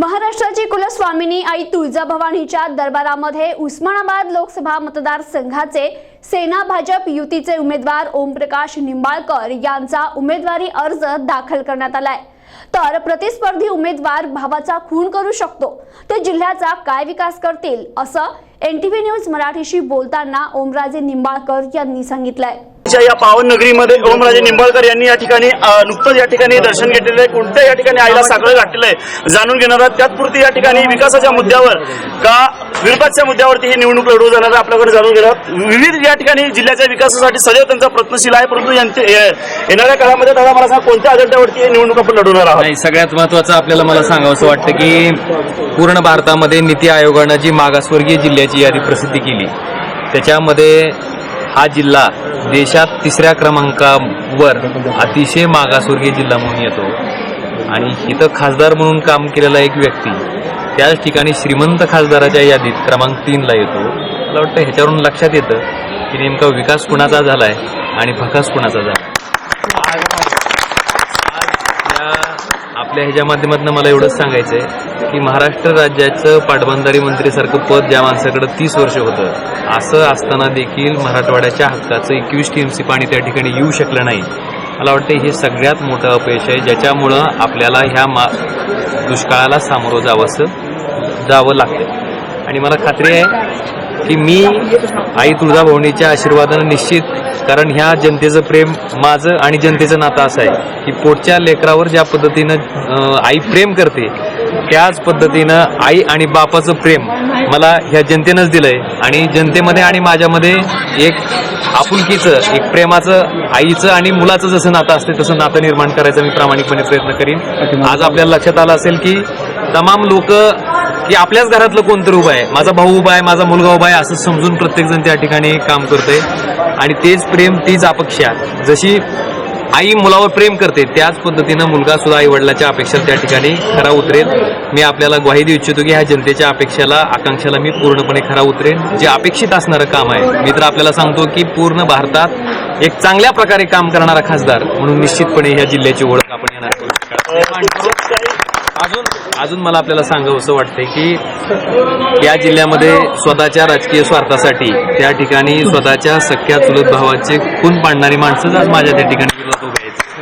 महाराष्ट्राची कुलस्वामिनी आई तुळजाभवानीच्या दरबारामध्ये उस्मानाबाद लोकसभा मतदारसंघाचे सेना भाजप युतीचे उमेदवार ओमप्रकाश निंबाळकर यांचा उमेदवारी अर्ज दाखल करण्यात आलाय. तर प्रतिस्पर्धी उमेदवार भावाचा खून करू शकतो. ते जिल्ह्याचा काय विकास करतील असं एनटीव्ही न्यूज मराठीशी बोलताना ओमराजे निंबाळकर यांनी सांगितलंय. आजच्या या पावन नगरीमध्ये ओमराजे निंबाळकर यांनी या ठिकाणी नुकतंच या ठिकाणी दर्शन घेतलेलं आहे. कोणत्या या ठिकाणी आईला साखळं गाठलेलं आहे जाणून घेणार आहोत. त्याचपुरती या ठिकाणी विकासाच्या मुद्द्यावर का विरोधाच्या मुद्द्यावरती ही निवडणूक लढवू जाणार आहे आपल्याकडे जाणून घेणार विविध या ठिकाणी जिल्ह्याच्या विकासासाठी सदैव त्यांचा प्रयत्नशील आहे परंतु यांचे येणाऱ्या काळामध्ये दादा मला सांगा कोणत्या अजेंड्यावरती ही निवडणूक आपण लढवणार आहोत? नाही सगळ्यात महत्वाचं आपल्याला मला सांगावं असं वाटतं की पूर्ण भारतामध्ये नीती आयोगानं जी मागासवर्गीय जिल्ह्याची यादी प्रसिद्धी केली त्याच्यामध्ये हा जिल्हा देशात तिसऱ्या क्रमांकावर अतिशय मागासवर्गीय जिल्हा म्हणून येतो. आणि इथं खासदार म्हणून काम केलेला एक व्यक्ती त्याच ठिकाणी श्रीमंत खासदाराच्या यादीत क्रमांक तीनला येतो. मला वाटतं ह्याच्यावरून लक्षात येतं की नेमका विकास कुणाचा झालाय आणि भकास कुणाचा झाला या आपल्या ह्याच्या माध्यमातून मला एवढंच सांगायचं आहे की महाराष्ट्र राज्याचं पाटबंधारी मंत्रीसारखं पद ज्या माणसाकडं तीस वर्ष होतं असं असताना देखील मराठवाड्याच्या हक्काचं एकवीस टीएमसी पाणी त्या ठिकाणी येऊ शकलं नाही. मला वाटतं हे सगळ्यात मोठं अपयश आहे ज्याच्यामुळं आपल्याला ह्या मा दुष्काळाला सामोरं जावंसं जावं लागतं आणि मला खात्री आहे की मी आई तुळजाभवानीच्या आशीर्वादानं निश्चित कारण ह्या जनतेचं प्रेम माझं आणि जनतेचं नातं असं आहे की पोटच्या लेकरावर ज्या पद्धतीनं आई प्रेम करते त्याच पद्धतीनं आई आणि बापाचं प्रेम मला ह्या जनतेनंच दिलंय. आणि जनतेमध्ये आणि माझ्यामध्ये एक आपुलकीचं एक प्रेमाचं आईचं आणि मुलाचं जसं नातं असते तसं नातं निर्माण करायचा मी प्रामाणिकपणे प्रयत्न करीन. आज आपल्याला लक्षात आलं असेल की तमाम लोक की आपल्याच घरातलं कोणतरी उभं आहे. माझा भाऊ उभा आहे माझा मुलगा उभा आहे असं समजून प्रत्येकजण त्या ठिकाणी काम करतोय. आणि तेच प्रेम तीच अपेक्षा. जशी आई मुलावर प्रेम करते त्याच पद्धतीनं मुलगा सुद्धा आई वडिलाच्या अपेक्षा त्या ठिकाणी खरा उतरेल. मी आपल्याला ग्वाही देऊ इच्छितो की ह्या जनतेच्या अपेक्षेला आकांक्षाला मी पूर्णपणे खरा उतरेन. जे अपेक्षित असणारं काम आहे. मी तर आपल्याला सांगतो की पूर्ण भारतात एक चांगल्या प्रकारे काम करणारा खासदार म्हणून निश्चितपणे ह्या जिल्ह्याची ओळख आपण येणार अजून अजून मला आपल्याला सांगावं असं वाटतंय की या जिल्ह्यामध्ये स्वतःच्या राजकीय स्वार्थासाठी त्या ठिकाणी स्वतःच्या सख्या चुलत भावाचे खून पाडणारी माणसं आज माझ्या त्या ठिकाणी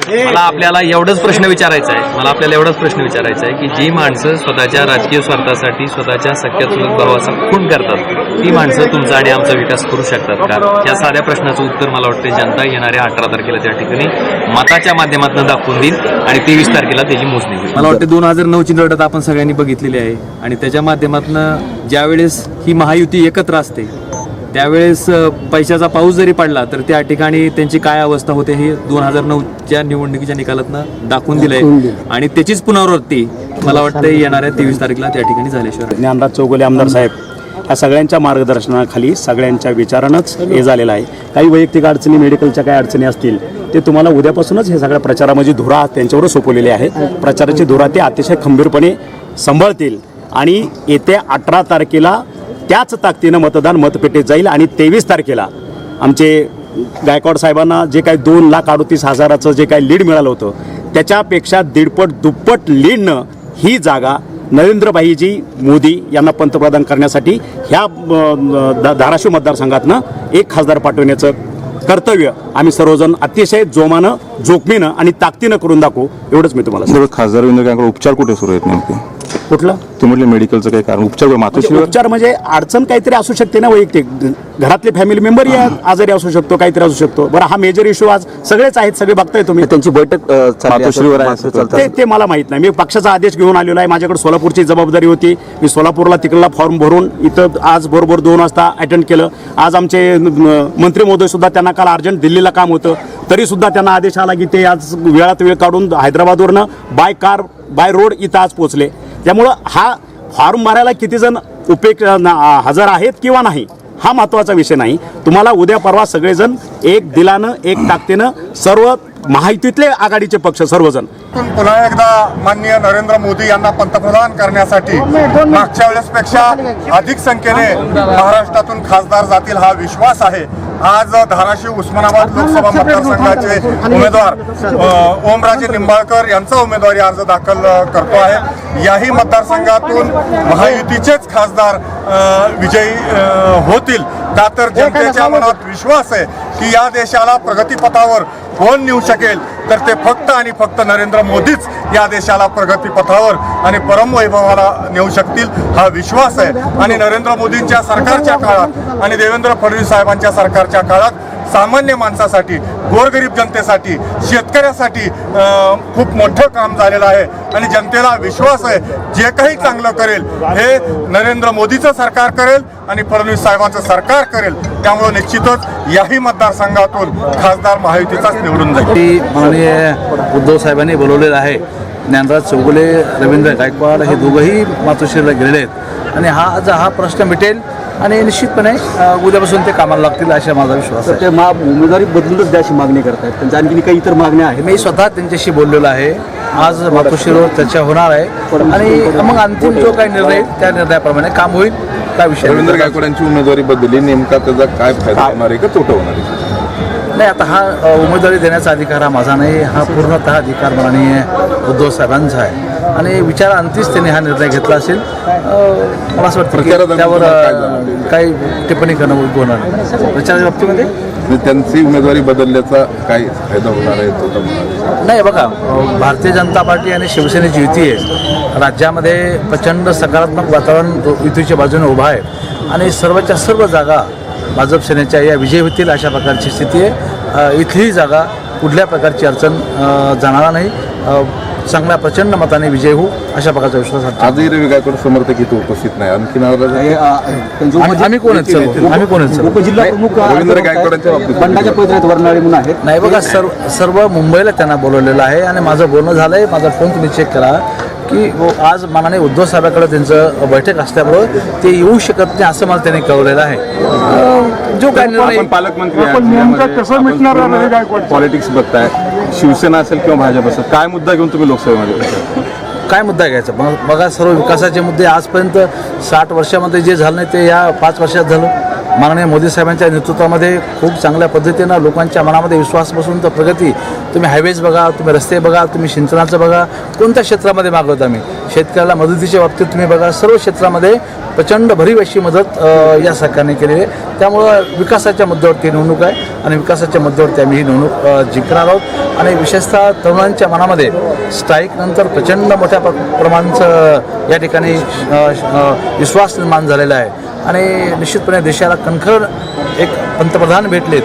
मला आपल्याला एवढंच प्रश्न विचारायचा आहे. मला आपल्याला एवढाच प्रश्न विचारायचा आहे की जी माणसं स्वतःच्या राजकीय स्वार्थासाठी स्वतःच्या सख्या चुलत भावाचा खून करतात ती माणसं तुमचा आणि आमचा विकास करू शकतात का? या साध्या प्रश्नाचं उत्तर मला वाटतं जनता येणाऱ्या अठरा तारखेला त्या ठिकाणी मताच्या माध्यमातून दाखवून देईल आणि तेवीस तारखेला त्याची मोजणी होईल. मला वाटतं दोन हजार नऊची लढत आपण सगळ्यांनी बघितलेली आहे आणि त्याच्या माध्यमातून ज्यावेळेस ही महायुती एकत्र असते त्यावेळेस पैशाचा पाऊस जरी पडला तर त्या ठिकाणी त्यांची काय अवस्था होते हे दोन हजार नऊच्या निवडणुकीच्या निकालातनं दाखवून दिलंय. आणि त्याचीच पुनरावृत्ती मला वाटतं येणाऱ्या तेवीस तारखेला त्या ठिकाणी झाल्याशिवाय ज्ञानराज चौगुले आमदार साहेब या सगळ्यांच्या मार्गदर्शनाखाली सगळ्यांच्या विचारानंच हे झालेलं आहे. काही वैयक्तिक अडचणी मेडिकलच्या काही अडचणी असतील ते तुम्हाला उद्यापासूनच हे सगळ्या प्रचारामध्ये धुरा त्यांच्यावरच सोपवलेले आहे. प्रचाराची धुरा ते अतिशय खंबीरपणे सांभाळतील. आणि येत्या अठरा तारखेला त्याच ताकदीनं मतदान मतपेटीत जाईल आणि तेवीस तारखेला आमचे गायकवाड साहेबांना जे काही दोन लाख अडतीस हजाराचं जे काही लीड मिळालं होतं त्याच्यापेक्षा दीडपट दुप्पट लीडनं ही जागा नरेंद्रभाईजी मोदी यांना पंतप्रधान करण्यासाठी ह्या धाराशिव मतदारसंघातनं एक खासदार पाठवण्याचं कर्तव्य आम्ही सर्वजण अतिशय जोमानं जोखमीनं आणि ताकदीनं करून दाखवू एवढंच मी तुम्हाला खासदार उपचार कुठे सुरू आहेत नेमके? कुठलं? ते म्हटले मेडिकलचं काही कारण. उपचार म्हणजे मातोश्रीवर उपचार म्हणजे अडचण काहीतरी असू शकते ना वैयक्तिक. घरातले फॅमिली मेंबर या आजारी असू शकतो काहीतरी असू शकतो. बरं हा मेजर इश्यू आज सगळेच आहेत सगळे बघताय तुम्ही. त्यांची बैठक अ, चालली आहे मातोश्रीवर आहे असं असं चालतं. ते ते मला माहीत नाही. मी पक्षाचा आदेश घेऊन आलेलो आहे. माझ्याकडे सोलापूरची जबाबदारी होती. मी सोलापूरला तिकडला फॉर्म भरून इथं आज बरोबर दोन वाजता अटेंड केलं. आज आमचे न- मंत्री महोदय सुद्धा त्यांना काल अर्जंट दिल्लीला काम होतं. तरी सुद्धा त्यांना आदेश आला की ते आज वेळात वेळ काढून हैदराबादवरनं बाय कार बाय रोड इथं आज पोहोचले. त्यामुळं हा फॉर्म भरायला किती जण उपेग हजर आहेत किंवा नाही हा महत्त्वाचा विषय नाही. तुम्हाला उद्या परवा सगळेजण एक दिलानं एक ताकदीनं सर्व महायुतीतले आघाडीचे पक्ष सर्वजण. पुन्हा एकदा माननीय नरेंद्र मोदी यांना पंतप्रधान करण्यासाठी मागच्या वेळेसपेक्षा अधिक संख्येने महाराष्ट्रातून खासदार जातील हा विश्वास आहे. आज धाराशिव उस्मानाबाद लोकसभा मतदारसंघाचे उमेदवार ओमराजे निंबाळकर यांचा उमेदवारी अर्ज दाखल करतो आहे. याही मतदारसंघातून महायुतीचेच खासदार विजयी होतील. का तर जनतेच्या मनात विश्वास आहे की या देशाला प्रगतीपथावर कोण नेऊ शकेल? तर ते फक्त आणि फक्त नरेंद्र मोदीच या देशाला प्रगतीपथावर आणि परमवैभवाला नेऊ शकतील हा विश्वास आहे. आणि नरेंद्र मोदींच्या सरकारच्या काळात आणि देवेंद्र फडणवीस साहेबांच्या सरकारच्या काळात सामान्य माणसासाठी गोरगरीब जनतेसाठी शेतकऱ्यासाठी खूप मोठं काम झालेलं आहे. आणि जनतेला विश्वास आहे जे काही चांगलं करेल हे नरेंद्र मोदीचं सरकार करेल आणि फडणवीस साहेबांचं सरकार करेल. त्यामुळे निश्चितच याही मतदारसंघातून खासदार महायुतीचाच निवडून जाईल. माननीय उद्धव साहेबांनी बोलवलेलं आहे ज्ञानराज चौगुले रवींद्र गायकवाड हे दोघंही मातोश्रीला गेलेले आहेत. आणि हा आज हा प्रश्न मिटेल आणि निश्चितपणे उद्यापासून ते कामाला लागतील असा माझा विश्वास आहे. ते मा उमेदवारी बदलूनच द्याशी मागणी करतायत. त्यांच्या आणखी काही इतर मागण्या आहेत? मी स्वतः त्यांच्याशी बोललेलो आहे. आज मातोश्रीवर चर्चा होणार आहे. आणि मग अंतिम जो काही निर्णय येईल, त्या निर्णयाप्रमाणे काम होईल काय विषय रवींद्र नाही. गायकवाड यांची उमेदवारी बदलली. नेमका त्याचा काय फायदा होणार आहे का? तोटा होणार आहे? नाही आता हा उमेदवारी देण्याचा अधिकार हा माझा नाही हा पूर्णतः अधिकार माननीय उद्धव साहेबांचा आहे. आणि विचारांतीच त्यांनी हा निर्णय घेतला असेल. मला असं वाटतं की त्यावर? काही टिप्पणी करणं होणार नाही. प्रचाराच्या बाबतीमध्ये? त्यांची उमेदवारी बदलल्याचा काय फायदा होणार आहे नाही बघा भारतीय जनता पार्टी आणि शिवसेनेची युती आहे. राज्यामध्ये प्रचंड सकारात्मक वातावरण युतीच्या बाजूने उभं आहे. आणि सर्वच्या सर्व जागा भाजप सेनेच्या या विजय होतील अशा प्रकारची स्थिती आहे. इथलीही जागा कुठल्या प्रकारची अडचण जाणार नाही. चांगल्या प्रचंड मताने विजय होऊ अशा प्रकारचा विश्वास आहे. आजही रवी गायकवाड समर्थक इथे उपस्थित नाही. आणखी. आम्ही- कोण आम्ही कोण आहेत सर्व उपजिल्हा प्रमुख रवींद्र गायकवाडांच्या पैत्र्यात वर्णाळे म्हणून आहेत. नाही बघा सर्व सर्व मुंबईला त्यांना बोलवलेलं आहे आणि माझं बोलणं झालं आहे माझा फोन तुम्ही चेक करा. की वो आज मानाने उद्धव साहेबाकडे त्यांचं बैठक असल्यामुळं ते येऊ शकत नाही असं मला त्यांनी कळवलेलं आहे. जो काय पालकमंत्री पॉलिटिक्स बघताय. शिवसेना असेल किंवा भाजप असेल काय मुद्दा घेऊन तुम्ही लोकसभेमध्ये? काय मुद्दा घ्यायचा? मग बघा सर्व विकासाचे मुद्दे आजपर्यंत साठ वर्षामध्ये जे झालं नाही ते या पाच वर्षात झालं. माननीय मोदी साहेबांच्या नेतृत्वामध्ये खूप चांगल्या पद्धतीनं लोकांच्या मनामध्ये विश्वास बसून तर प्रगती. तुम्ही हायवेज बघा तुम्ही रस्ते बघा तुम्ही सिंचनाचं बघा कोणत्या क्षेत्रामध्ये मागवत आम्ही? शेतकऱ्याला मदतीच्या बाबतीत तुम्ही बघा सर्व क्षेत्रामध्ये प्रचंड भरीव अशी मदत या सरकारने केलेली आहे. त्यामुळं विकासाच्या मुद्द्यावरती निवडणूक आहे आणि विकासाच्या मुद्द्यावरती आम्ही ही निवडणूक जिंकणार आहोत. आणि विशेषतः तरुणांच्या मनामध्ये स्ट्राईकनंतर प्रचंड मोठ्या प्र- प्रमाणाचं या ठिकाणी विश्वास निर्माण झालेला आहे. आणि निश्चितपणे देशाला कणखर एक पंतप्रधान भेटलेत.